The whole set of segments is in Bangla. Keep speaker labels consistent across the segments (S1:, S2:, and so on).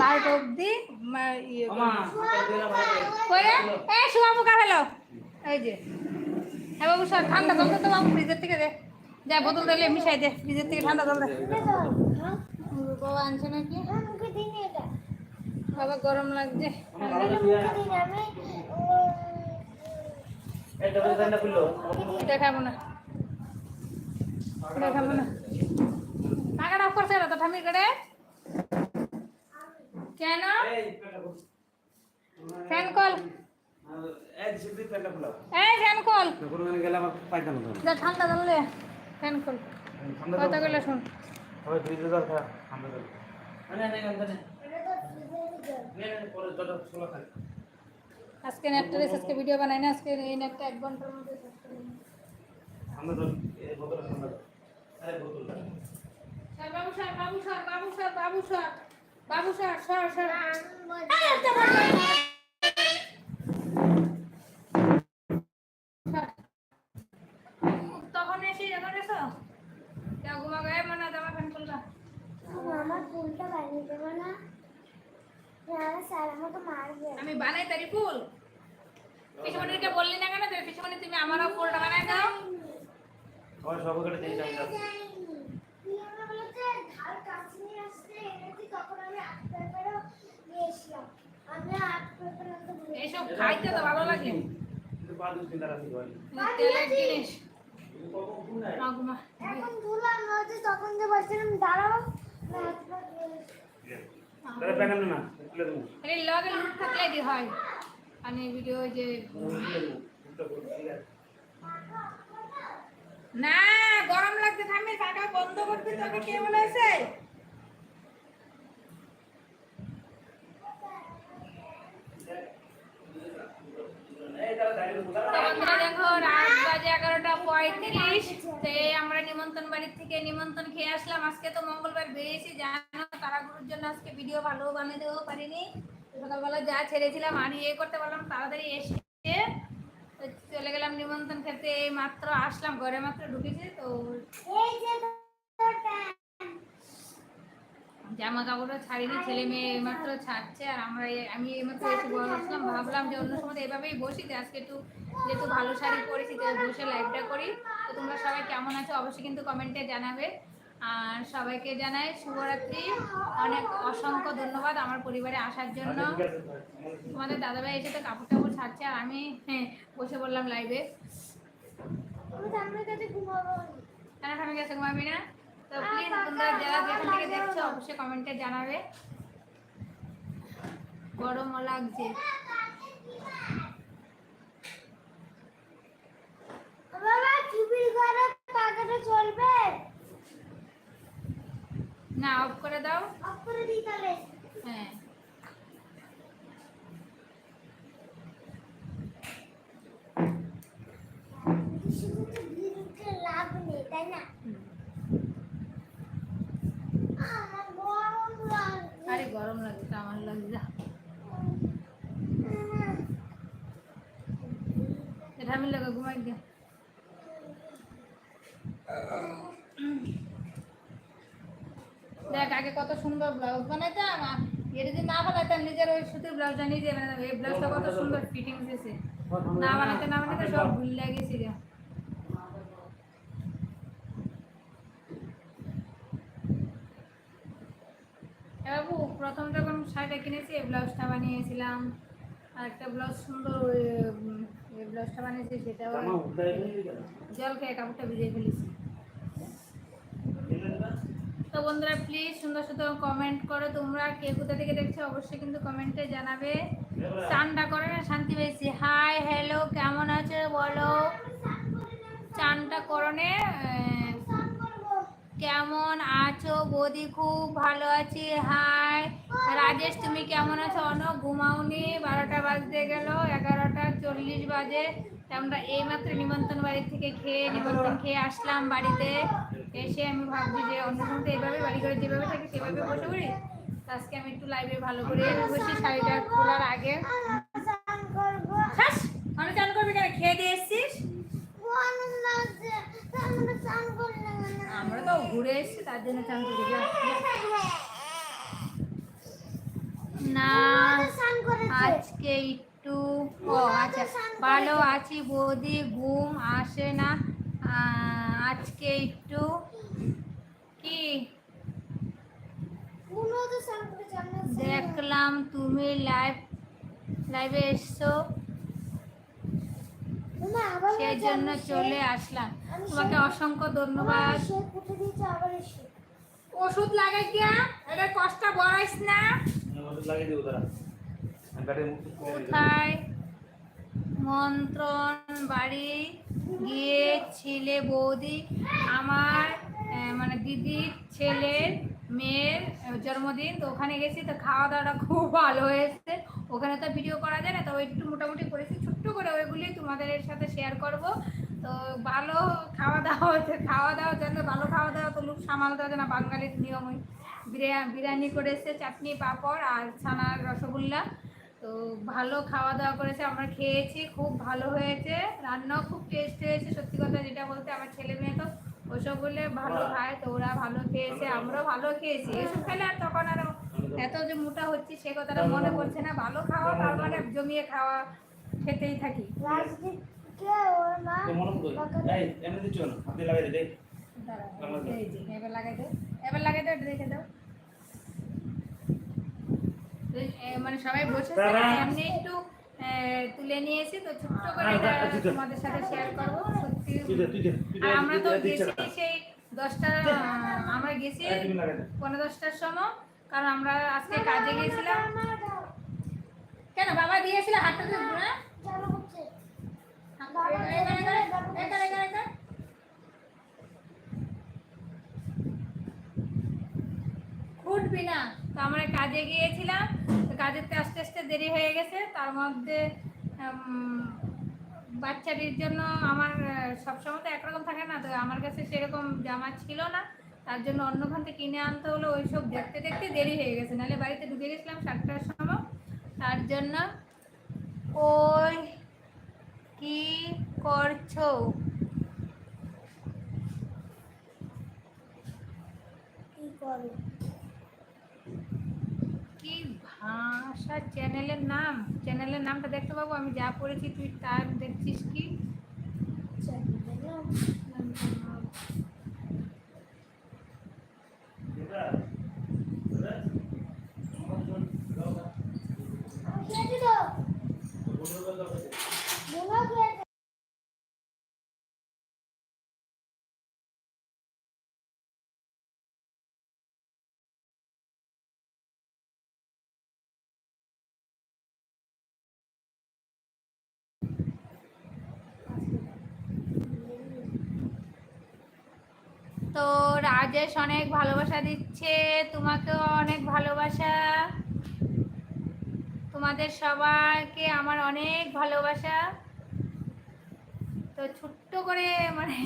S1: লাইট অবধি মা- ইয়ে কই রে? এ শুয়াবো কা ফেলো এই যে। হ্যাঁ বাবু ঠান্ডা জল দে তো বাবু ফ্রিজের থেকে দে। যা বোতল দিলে মিশাই দে ফ্রিজের থেকে ঠান্ডা জল দে। বাবা আনছে নাকি? বাবা গরম লাগছে। দেখাবো না। দেখাবো না। টাকাটা করছে তো ঠামির করে কেন? ফ্যান কল এই ফ্যান কল
S2: গেলে আমার পাইতাম না
S1: যা ঠান্ডা জানলে ফ্যান কল কথা কইলে শুন।
S2: ঠান্ডা
S1: আজকে নেটটা রেস আজকে ভিডিও বানাই না আজকে এই নেটটা এক ঘণ্টার মধ্যে শেষ করে।
S2: ঠান্ডা জল এই বোতলে আমরা আরে
S1: স্যার, বাবু স্যার বাবু স্যার বাবু স্যার বাবু স্যার বাবু স্যার স্যার স্যার স্যার। তখন এসে যখন এসো কেউ ঘুমা গায়ে মানে জামা ফ্যান করলাম
S3: আমার ফুলটা বানিয়ে দেবো না নাহলে স্যার আমাকে মারবে
S1: আমি বানাই তারি ফুল। পিছুমণিকে বললি না কেন? তুমি পিছুমণি তুমি আমারও ফুলটা বানাই দাও।
S2: ওই সব কেটে দিয়ে যাই
S3: তুই আমাকে বলেছে ধার কাছে নিয়ে আসতে এনেছি তখন আমি আট পেপারও নিয়ে এসলাম। আমি আট পেপার আনতে ভুলে
S1: এইসব খাইতে তো ভালো লাগে। তেলের জিনিস।
S3: এখন ভুলাম তখন যে বলছিলাম দাঁড়াও
S2: প্যাকেট না? খুলে দেবো।
S1: আরে লগে লুট থাকলে দি হয়। ভিডিও যে না, গরম লাগছে, থামি ফাঁকা বন্ধ কে বলেছে? এই আমরা নিমন্ত্রণ বাড়ির থেকে নিমন্ত্রণ খেয়ে আসলাম। আজকে তো মঙ্গলবার বেরিয়েছি, জানো? তারাগুলোর জন্য আজকে ভিডিও ভালো বানিয়ে দেবো পারিনি। সকালবেলা যা ছেড়েছিলাম আর ইয়ে করতে পারলাম তাড়াতাড়ি এসে চলে গেলাম নিমন্ত্রণ খেতে এই মাত্র আসলাম ঘরে মাত্র ঢুকেছি তো। জামা কাপড়ও ছাড়িনি ছেলে মেয়ে মাত্র ছাড়ছে আর আমরা এই- আমি এইমাত্র এসে বসলাম ভাবলাম যে অন্য সময় এভাবেই বসি যে আজকে একটু যেহেতু ভালো শাড়ি পরেছি তো বসে লাইভটা করি। তো তোমরা সবাই কেমন আছো অবশ্যই কিন্তু কমেন্টে জানাবে। আর সবাইকে জানাই শুভরাত্রি। অনেক অসংখ্য ধন্যবাদ আমার পরিবারে আসার জন্য। তোমাদের দাদাভাই এসে তো কাপড় টাপড় ছাড়ছে আর আমি হ্যাঁ, বসে বললাম লাইভে
S3: কাছে ঘুমাবি।
S1: না? তো প্লিজ তোমরা যারা যেখান থেকে দেখছ অবশ্যই কমেন্টে জানাবে। গরমও লাগছে।
S3: বাবা ঘরে চলবে?
S1: না অফ করে দাও।
S3: অফ করে দিই তাহলে।
S1: হ্যাঁ।
S3: শুধু তো বিরুদ্ধে লাভ নেই তাই না? গরম লাগছে।
S1: আরে গরম লাগছে তো আমার লাগছে। যা। এটা আমি লাগে ঘুমাই দে দেখ আগে কত সুন্দর ব্লাউজ বানাইতাম আর এটা যদি না বানাইতাম নিজের ওই সুতির ব্লাউজটা নিজে বানাতাম। এই ব্লাউজটা কত সুন্দর ফিটিং দিয়েছে না বানাইতে না বানাইতে সব ভুল লাগেছি রে। বাবু প্রথম যখন শাড়িটা কিনেছি এই ব্লাউজটা বানিয়েছিলাম। আর একটা ব্লাউজ সুন্দর ওই এই ব্লাউজটা বানিয়েছি সেটাও জল খেয়ে কাপড়টা ভিজিয়ে ফেলেছি। তো বন্ধুরা প্লিজ সুন্দর সুন্দর কমেন্ট করো। তোমরা কে কোথা থেকে দেখছ অবশ্যই কিন্তু কমেন্টে জানাবে। চানটা করে না, শান্তি পেয়েছি। হাই হ্যালো কেমন আছো বলো? চানটা করনে কেমন আছো বৌদি? খুব ভালো আছি। হাই রাজেশ, তুমি কেমন আছো? অনেক ঘুমাওনি? বারোটা বাজতে গেল, এগারোটা চল্লিশ বাজে। আমরা এইমাত্র নিমন্ত্রণ বাড়ি থেকে খেয়ে, নিমন্ত্রণ খেয়ে আসলাম বাড়িতে। এসে আমি ভাবছি যে অন্য তো এইভাবে বাড়ি করে যেভাবে থাকি সেভাবে বসে পড়ি। আজকে আমি একটু লাইভে ভালো করে বসি শাড়িটা খোলার আগে। আমি চান করবি কেন? খেয়ে দিয়ে এসছিস?
S3: আমরা
S1: তো ঘুরে এসেছি, তার জন্য চান করি। না, আজকে একটু ও আচ্ছা। ভালো আছি বৌদি, ঘুম আসে না। আজকে একটু কি। দেখলাম তুমি লাইভ লাইভে এসছো। সেই জন্য চলে আসলাম। তোমাকে অসংখ্য ধন্যবাদ। ওষুধ লাগাই দিয়া এটা কষ্ট বড়াইস না। কোথায়? মন্ত্রণ বাড়ি গিয়েছিলে বৌদি। আমার মানে দিদির ছেলের মেয়ের জন্মদিন, তো ওখানে গেছি, তো খাওয়া দাওয়াটা খুব ভালো হয়েছে। ওখানে তো ভিডিও করা যায় না, তো একটু মোটামুটি করেছি। ছোট্ট করে ওইগুলি তোমাদের সাথে শেয়ার করব। তো ভালো খাওয়া দাওয়া হচ্ছে খাওয়া দাওয়া জন্য ভালো খাওয়া দাওয়া তো লোক সামাল দেওয়া না, বাঙালির নিয়মই। বিরিয়ানি করেছে চাটনি, পাঁপড় আর ছানার রসগোল্লা। তো ভালো খাওয়া দাওয়া করেছে আমরা খেয়েছি খুব ভালো হয়েছে রান্নাও খুব টেস্ট হয়েছে সত্যি কথা যেটা বলতে আমার ছেলে মেয়ে তো ওসব বলে ভালো খায় তো ওরা ভালো খেয়েছে আমরাও ভালো খেয়েছি এসব খেলে আর তখন আরও এত যে মোটা হচ্ছে সে কথাটা মনে পড়ছে না ভালো খাওয়া তার মানে জমিয়ে খাওয়া খেতেই থাকি। এবার লাগাই দাও এবার লাগাই দাও এটা রেখে দাও। মানে সবাই না,
S2: দাঁড়া।
S1: এমনি একটু তুলে নিয়েছি তো ছোট্ট করে
S2: হ্যাঁ,
S1: এটা
S2: হ্যাঁ।
S1: তোমাদের সাথে শেয়ার করব সত্যি। আর আমরা তো গেছি সেই দশটা আমরা গেছি পনেরো দশটার সময় কারণ আমরা আজকে কাজে গিয়েছিলাম কেন বাবা দিয়েছিল হাতটা তো হ্যাঁ। উঠবি না। তো আমরা কাজে গিয়েছিলাম, তো কাজেতে আস্তে আস্তে দেরি হয়ে গেছে, তার মধ্যে বাচ্চাটির জন্য আমার সবসময় তো একরকম থাকে না, তো আমার কাছে সেরকম জামা ছিল না, তার জন্য অন্য খান থেকে কিনে আনতে হলো, ওই সব দেখতে দেখতে দেরি হয়ে গেছে, নাহলে বাড়িতে ঢুকে গেছিলাম সাতটার সময়, তার জন্য, ওই, কি করছ?
S3: কি করে
S1: ভাষা চ্যানেলের নাম, চ্যানেলের নামটা দেখতে পাবো, আমি যা পড়েছি তুই তার দেখছিস কি?
S2: চ্যানেলের এটা আমার জন্য দাও না
S3: আমি খেয়েছি তো
S1: রাজেশ অনেক ভালোবাসা দিচ্ছে, তোমাকেও অনেক ভালোবাসা। তোমাদের সবাইকে আমার অনেক ভালোবাসা। তো ছোট্ট করে মানে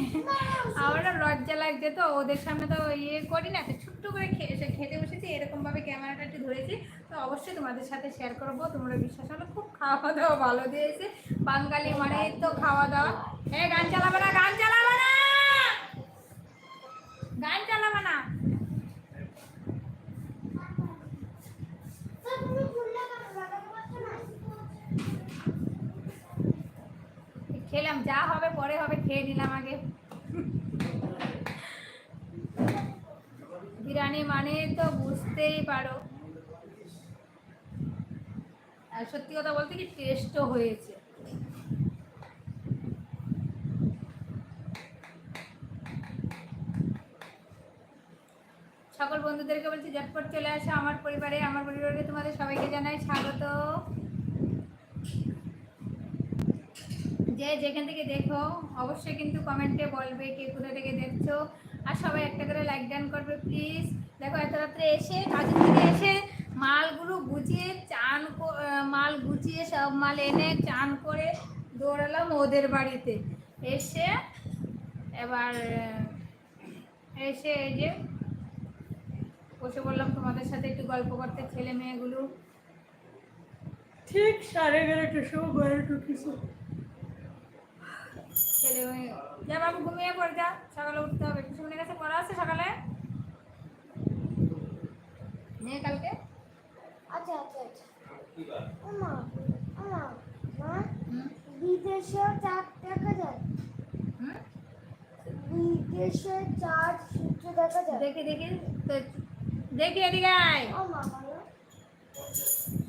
S1: আমারও লজ্জা লাগছে তো, ওদের সামনে তো ইয়ে করি না, তো ছোট্ট করে খে- এসে খেতে বসেছি, এরকমভাবে ক্যামেরাটা একটু ধরেছি। তো অবশ্যই তোমাদের সাথে শেয়ার করব, তোমরা বিশ্বাস হলো খুব খাওয়া দাওয়া ভালো দিয়েছে। বাঙালি মানে তো খাওয়া দাওয়া হ্যাঁ গান চালাবে না, গান চালাবে না! গান চালাবে না। খেলাম, যা হবে পরে হবে, খেয়ে নিলাম আগে। বিরিয়ানি মানে তো বুঝতেই পারো। আর সত্যি কথা বলতে কি টেস্টও হয়েছে সকল বন্ধুদেরকে বলছি, ঝটপট চলে আসো আমার পরিবারে, আমার পরিবারকে তোমাদের সবাইকে জানাই স্বাগত। যে যেখান থেকে দেখো, অবশ্যই কিন্তু কমেন্টে বলবে কে কোথা থেকে দেখছ। আর সবাই একটা করে লাইক ডান করবে প্লিজ দেখো, এত রাত্রে এসে কাজের থেকে এসে মালগুলো গুছিয়ে, চান মাল গুছিয়ে, সব মাল এনে চান করে দৌড়ালাম ওদের বাড়িতে। এসে এবার, এসে এই যে বসে বললাম তোমাদের সাথে একটু গল্প করতে ছেলে মেয়েগুলো। ঠিক সাড়ে এগারোটার সময় ঘরে ঢুকেছে ছেলে মেয়ে যা বাবু ঘুমিয়ে পড় যা। সকালে উঠতে হবে। টুসুমনির কাছে পড়া আছে সকালে? নিয়ে কালকে?
S3: আচ্ছা আচ্ছা আচ্ছা।
S2: কি বার?
S3: ওমা ওমা মা
S1: হুম?
S3: বিদেশেও চার দেখা যায়। বিদেশে চার সূর্য দেখা যায়।
S1: দেখি দেখি। তো দেখি এদিকে আয়
S3: ও মা বলো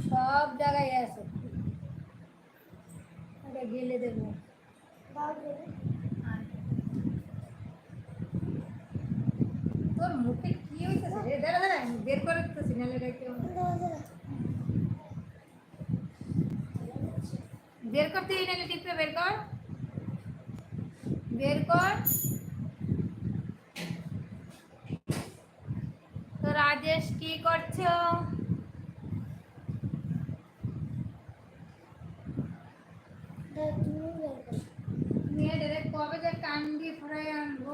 S1: সব জায়গায় আছে ওটা গেলে দেখব
S3: দাও দেখি।
S1: তোর মুখে কি হইতেছে রে দাঁড়া দাঁড়া বের করে তো সিগন্যালে রেখে
S3: দাও, দাও।
S1: বের করতে নাহলে টিপে বের কর বের কর রাজেশ কি করছ? ডাইরেক্ট কবে যে কান্দি ফ্রাই আনব?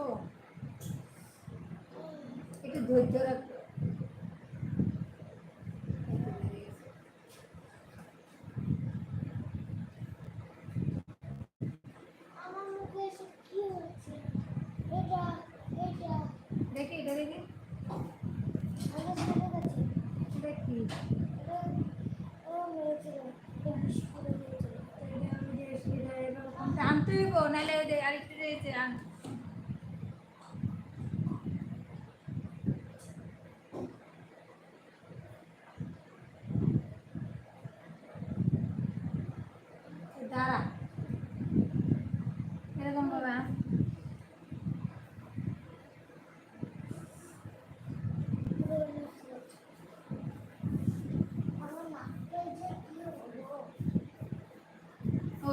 S1: একটু ধৈর্য রাখো।
S3: আমার মুখে এসে কি হচ্ছে? এটা এটা
S1: দেখি এটা দেখি।
S3: Thank you.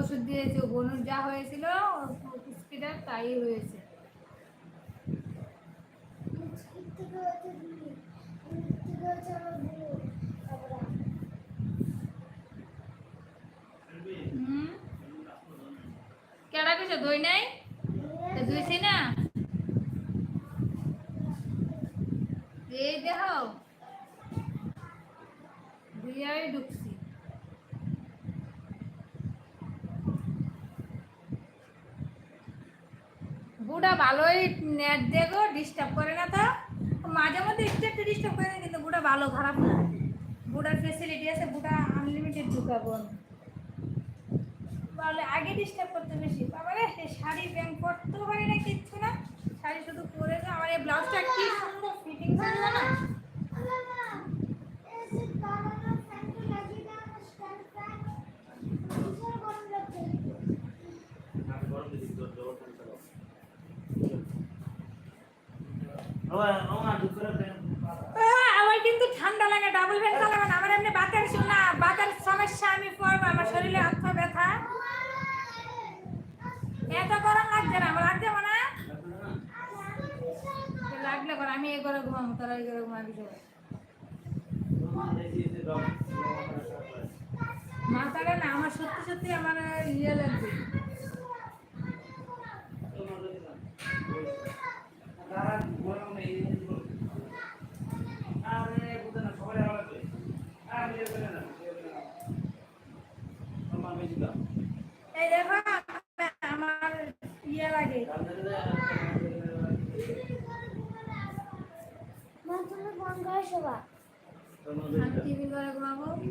S1: ওষুধ দিয়েছে, বনুর যা হয়েছিল, স্পিডার তাই হয়েছে। কেডা কিছু দই নাই? ধুইছি না। এই দেহ ধুইয়াই ঢুকছি বুড়া ভালোই নেট দেখো ডিস্টার্ব করে না তো। মাঝে মধ্যে একটু একটু ডিস্টার্ব করে না কিন্তু বুড়া ভালো খারাপ না। বুড়ার ফেসিলিটি আছে, বুড়া আনলিমিটেড ঢুকাবো। বলে, আগে ডিস্টার্ব করতে বেশি। বাবারে সে শাড়ি ব্যাংক করতেও পারি না কিচ্ছু না। শাড়ি শুধু পরে আমার এই ব্লাউজটা কি সুন্দর ফিটিং ছিল না
S3: আল্লাহ মা এসে কারণে ফ্যানটা লাগিয়ে দাও না স্ট্যান্ড ফ্যান ভীষণ গরম লাগছে
S2: আমি গরম দিছি তোর জোর করে চালাও ওয়া ওমা দুঃখ করে
S1: আহ, আমার কিন্তু ঠান্ডা লাগে ডাবল ফ্যান চালাবে না। আমার এমনি বাতের শোনা বাতের সমস্যা, আমি পড়ব, আমার শরীরে পা ব্যথা। এত গরম লাগছে না আমার লাগছে না লাগলে পর আমি এই ঘরে ঘুমাবো, তোরা এই ঘরে ঘুমাবি মাথাটা না, আমার সত্যি সত্যি আমার ইয়ে লাগছে এই দেখো আমার ইয়ে লাগে
S3: মা তুমি ফোন করো সবা
S1: আমি টিভি ঘরে ঘুমাবো
S3: আমি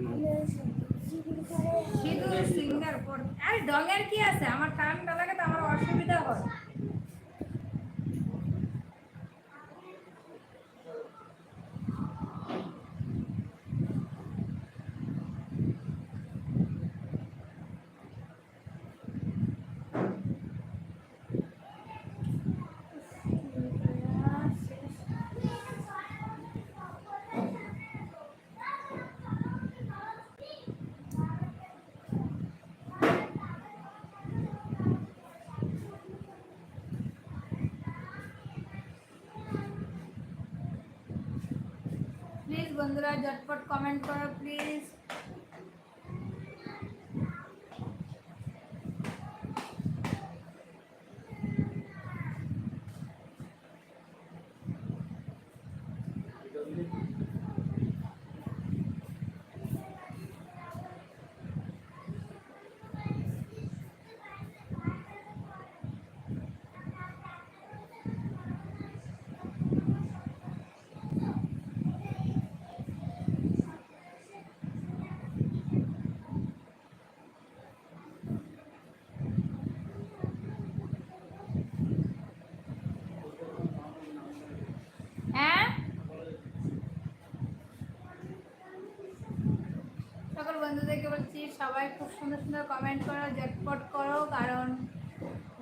S3: জিবির করে
S1: শুধু সিঙ্গার পর আরে ডঙের কি আছে আমার ঠান্ডা লাগে তো আমার অসুবিধা হয় প্লিজ বন্ধুরা ঝটপট কমেন্ট করো প্লিজ বন্ধুদেরকে বলছি, সবাই খুব সুন্দর সুন্দর কমেন্ট করো, ঝটপট করো, কারণ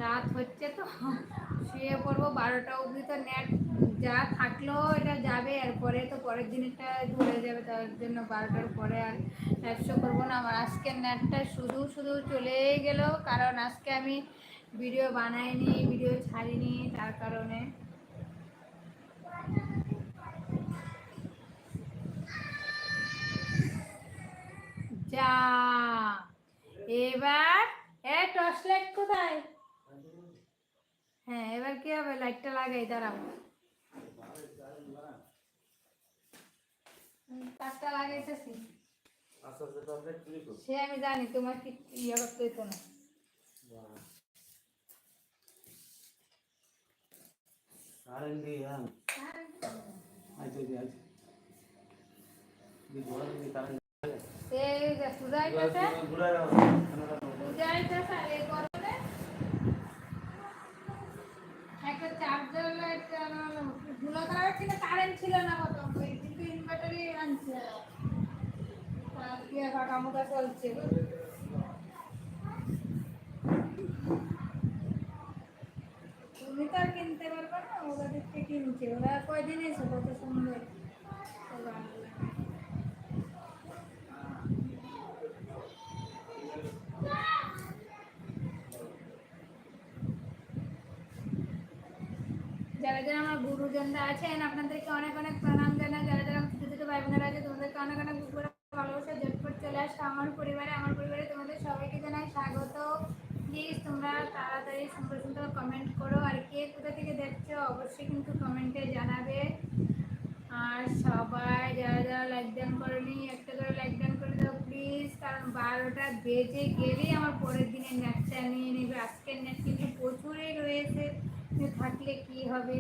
S1: রাত হচ্ছে তো। শুয়ে পড়ব বারোটা অবধি তো নেট যা থাকলেও এটা যাবে, আর পরে তো পরের দিনটা ধরে যাবে, তার জন্য বারোটার পরে আর একশো করব না। আমার আজকের নেটটা শুধু শুধু চলেই গেল, কারণ আজকে আমি ভিডিও বানাইনি ভিডিও ছাড়িনি, তার কারণে যা। এবার এ টর্চ লাইট কোথায়? হ্যাঁ এবার কি হবে? লাইটটা লাগাই দাঁড়াও। হুম, তারটা লাগাইতেছি।
S2: ক্লিক করব
S1: সে আমি জানি তোমার কি ইয়ে করতে হতো না।
S2: দিয়ে হ্যাঁ। আইতে আইতে দি বড় দি কারেন্ট
S1: সে সুজাইতেছে সুজাইতেছে আর এই গরমে একটা চার্জার লাইট ধুলো করার ছিল কারেন্ট ছিল না কত কিন্তু ইনভার্টারই আনছে। আর কি চলছে। তুমি তো আর কিনতে পারবে না ওরা দেখতে কিনছে। ওরা কয়দিন এসে কত সুন্দর যারা আমার গুরুজনরা আছেন, আপনাদেরকে অনেক অনেক প্রণাম জানাই। যারা যারা ছোটো ছোটো ভাই বোনেরা আছে, তোমাদেরকে অনেক অনেক করে ভালোবাসা জটপট চলে আসো আমার পরিবারে। আমার পরিবারে তোমাদের সবাইকে জানাই স্বাগত। প্লিজ তোমরা তাড়াতাড়ি সুন্দর সুন্দর কমেন্ট করো। আর কে কোথা থেকে দেখছ, অবশ্যই কিন্তু কমেন্টে জানাবে। আর সবাই যারা যারা লাইক ডান করেনি, একটা করে লাইক ডান করে দাও প্লিজ কারণ বারোটা বেজে গেলেই আমার পরের দিনের নেটটা নিয়ে নেবে। আজকের নেট কিন্তু প্রচুরই রয়েছে। থাকলে কি হবে?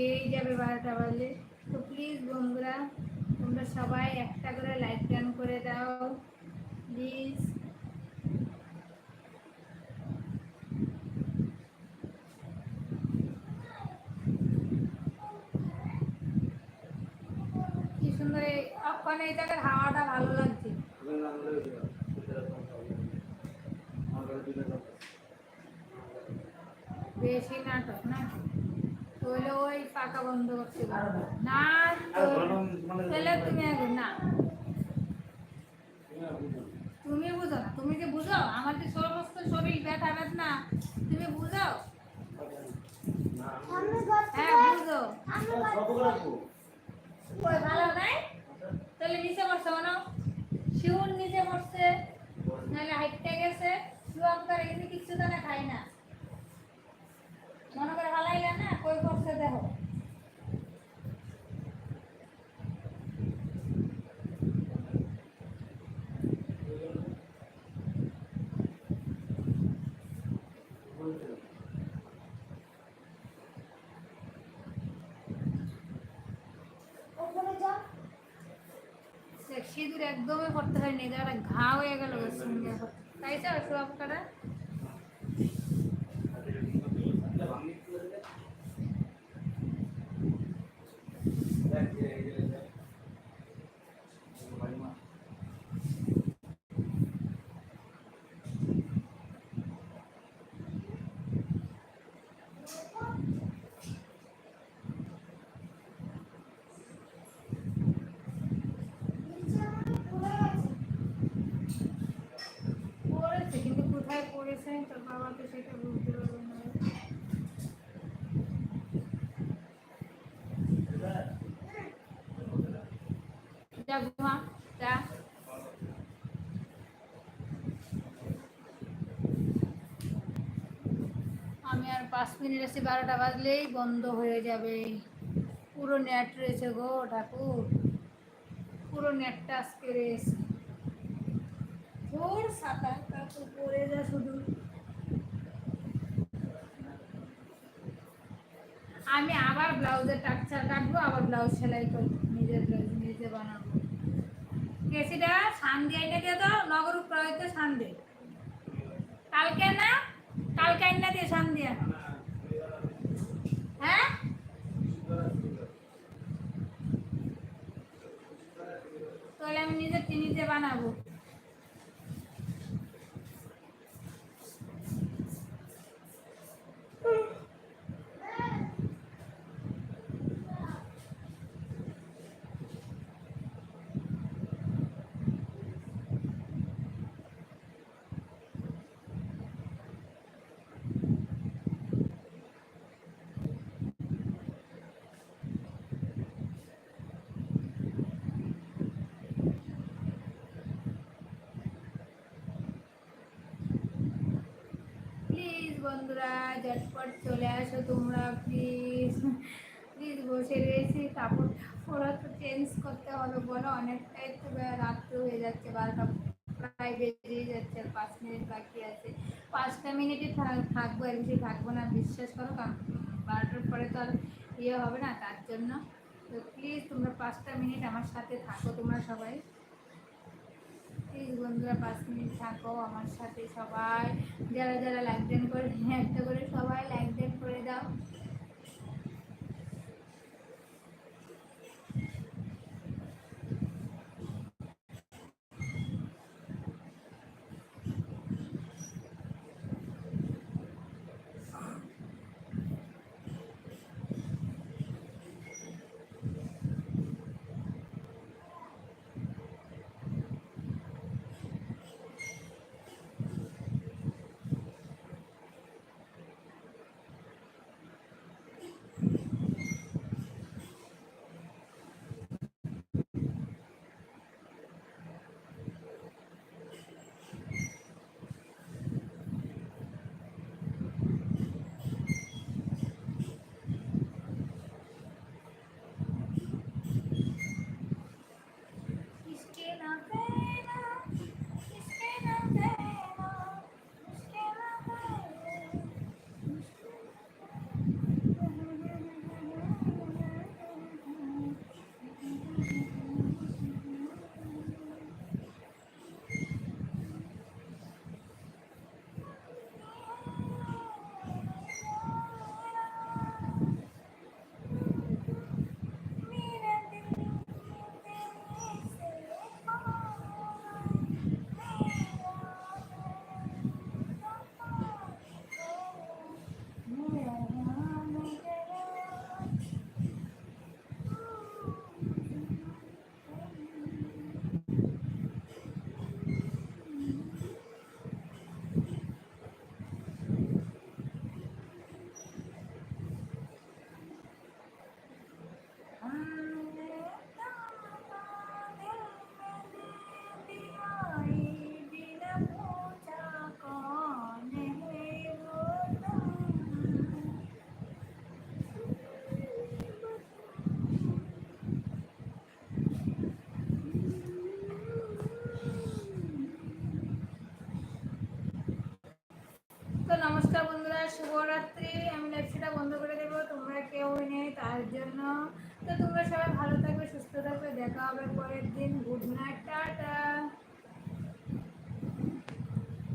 S1: হঠাৎ যাবে বারোটা বাজলে, তো প্লিজ বন্ধুরা, তোমরা সবাই একটা করে লাইক ডান করে দাও। প্লিজ কি সুন্দর ওখানে এই জায়গার হাওয়াটা ভালো লাগছে। বেশি নাটক না? তাহলে ওই পাকা বন্ধ করতে না। তাহলে তুমি না তুমি বুঝো না তুমি যে বুঝো আমার যে সমস্ত শরীর ব্যথা বেদনা তুমি বুঝো
S3: আমি করতে
S1: হ্যাঁ বুঝো
S3: আমি
S1: ওই ভালো নাই তাহলে নিচে বসে মনে শিউর নিচে বসছে নাহলে হাইটে গেছে শুয়াম করে এমনি কিছু তো না খাই না মনে করে ভালাইলে না কই করছে দেখো
S3: ওখানে যাও
S1: সে সিঁদুর একদমই করতে হয়নি যারা ঘা হয়ে গেল তাই তো করে
S3: নিচে আমার পড়ে গেছে
S1: পড়েছে কিন্তু কোথায় পড়েছে আমি আর পাঁচ মিনিট এসে বারোটা বাজলেই বন্ধ হয়ে যাবে। পুরো নেট রয়েছে গো ঠাকুর। পুরো নেটটা আজকে রয়েছে। ভোর সাঁতার পড়ে যা শুধু। আমি আবার ব্লাউজের টাকচার কাটবো, আবার ব্লাউজ সেলাই করব, নিজের ব্লাউজ নিজে বানাবো। কেসিটা সান্দে এনে দিয়ে দাও, নগর প্রয়োগে সান্দে। কালকে না, কালকে এনে দিয়ে সান্দিয়া হ্যাঁ? তাহলে আমি নিজে চিনিতে বানাবো প্লিজ বন্ধুরা, ঝটপট চলে আসো তোমরা প্লিজ প্লিজ বসে রয়েছি, কাপড় ওরা তো চেঞ্জ করতে হবে, বলো। অনেকটাই তো রাত্র হয়ে যাচ্ছে, বারোটা প্রায় বেরিয়ে যাচ্ছে, আর পাঁচ মিনিট বাকি আছে। পাঁচটা মিনিটই থাক- থাকব, আর বেশি থাকব না, বিশ্বাস করো, কারণ বারোটার পরে তো আর ইয়ে হবে না, তার জন্য। তো প্লিজ তোমরা পাঁচটা মিনিট আমার সাথে থাকো, তোমরা সবাই। প্লিজ বন্ধুরা, পাঁচ মিনিট থাকো, আমার সাথে সবাই যারা যারা লাইক দেন করে একটা করে সবাই লাইক দেন করে দাও।